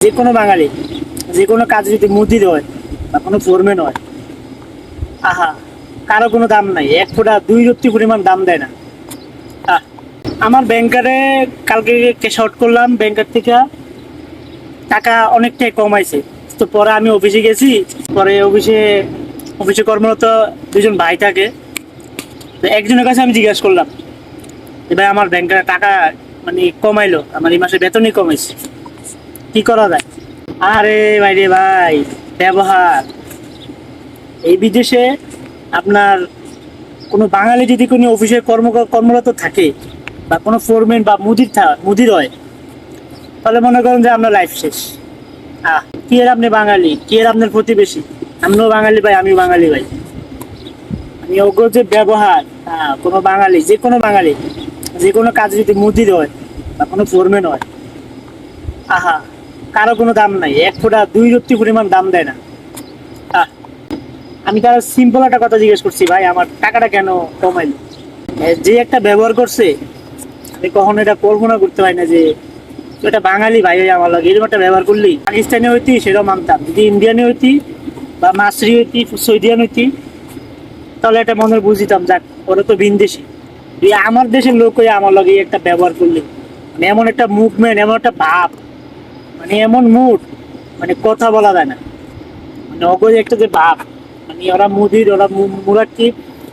যে কোনো বাঙালি যে কোনো কাজে যদি মুদির হয় বা কোনো ফোরম্যান হয় আহা কারও কোনো দাম নাই এক ফোঁটা দুই রত্তি পরিমাণ দাম দেয় না। আহ, আমার ব্যাংকারে কালকে ক্যাশ আউট করলাম ব্যাংকার থেকে টাকা অনেকটাই কমাইছে। তো পরে আমি অফিসে গেছি পরে অফিসে অফিসে কর্মরত দুজন ভাই থাকে। তো একজনের কাছে আমি জিজ্ঞাসা করলাম ভাই আমার ব্যাংকের টাকা মানে কমাইলো আমার এই মাসে বেতনই কমাইছে। কি করা যায়? আরে ভাই রে ভাই, ব্যবহার। এই বিদেশে আপনার কোনো বাঙালি যদি কোনো অফিসে কর্ম কর্মরত থাকে বা কোনো ফোরম্যান বা মুদির মুদির হয়, তাহলে মনে করেন যে আপনার লাইফ শেষ। আহ, কি এর আপনি বাঙালি? কি এর আপনার প্রতিবেশী? আমিও বাঙালি ভাই, আমিও বাঙালি ভাই। আমি অজ্ঞ যে ব্যবহার হ্যাঁ কোনো বাঙালি, যে কোনো বাঙালি, যে কোনো কাজে যদি মুদির হয় বা কোনো ফোরম্যান হয়, আহা। কারও কোনো দাম নাই। এক ফোটা, দুই রত্তি পরিমাণ দাম দেয় না। আমি তার সিম্পল একটা কথা জিজ্ঞেস করছি, ভাই, আমার টাকাটা কেন কমাইলো? যে একটা ব্যবহার করছে, আমি কখনো এটা কল্পনা করতে পারি না যে একটা বাঙালি ভাই আমার লাগে এরকম একটা ব্যবহার করলি। পাকিস্তানি হইতি, সেটাও মানতাম। যদি ইন্ডিয়ানি হইতি, বা মাসরি হইতি, সৌদিয়ান হইতি, তাহলে এটা মনে বুঝিতাম, যাক, ওরা তো ভিনদেশি। তুই আমার দেশের লোক হয়ে আমার লগে একটা ব্যবহার করলি। মানে এমন একটা মুভমেন্ট এমন একটা ভাব। মানে এমন মুড মানে কথা বলা যায় না। মানে অগজ একটা যে ভাব মানে ওরা মুদির, ওরা মু- মুরাক্কি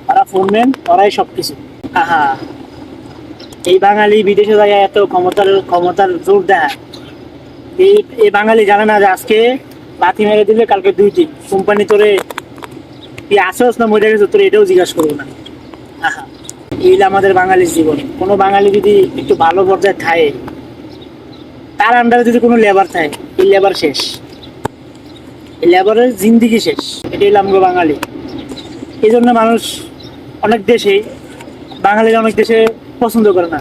ওরা ফোনম্যান ওরাই সব কিছু আহা। এই বাঙালি বিদেশে যায় এত ক্ষমতার ক্ষমতার জোর দেয় এই এই বাঙালি জানে না যে আজকে বাতি মেরে দিলে কালকে দুই দিন। কোম্পানি তোরে তুই আসোস না মরে গেছো, তোর এটাও জিজ্ঞাসা করব না। আহা। এই হলো আমাদের বাঙালির জীবন। কোনো বাঙালি যদি একটু ভালো পর্যায়ে থাকে তার আন্ডারে যদি কোনো লেবার থাকে, এই লেবার শেষ। এই লেবারের জিন্দিগি শেষ। এটাই হলো আমগো বাঙালি। এই জন্য মানুষ অনেক দেশেই বাঙালিরা অনেক দেশে পছন্দ করে না।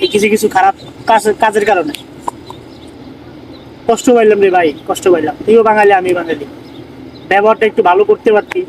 এই কিছু কিছু খারাপ কাজ, কাজের কারণে। কষ্ট পাইলাম রে ভাই, কষ্ট পাইলাম। তুইও বাঙালি আমি বাঙালি। ব্যবহারটা একটু ভালো করতে পারতি।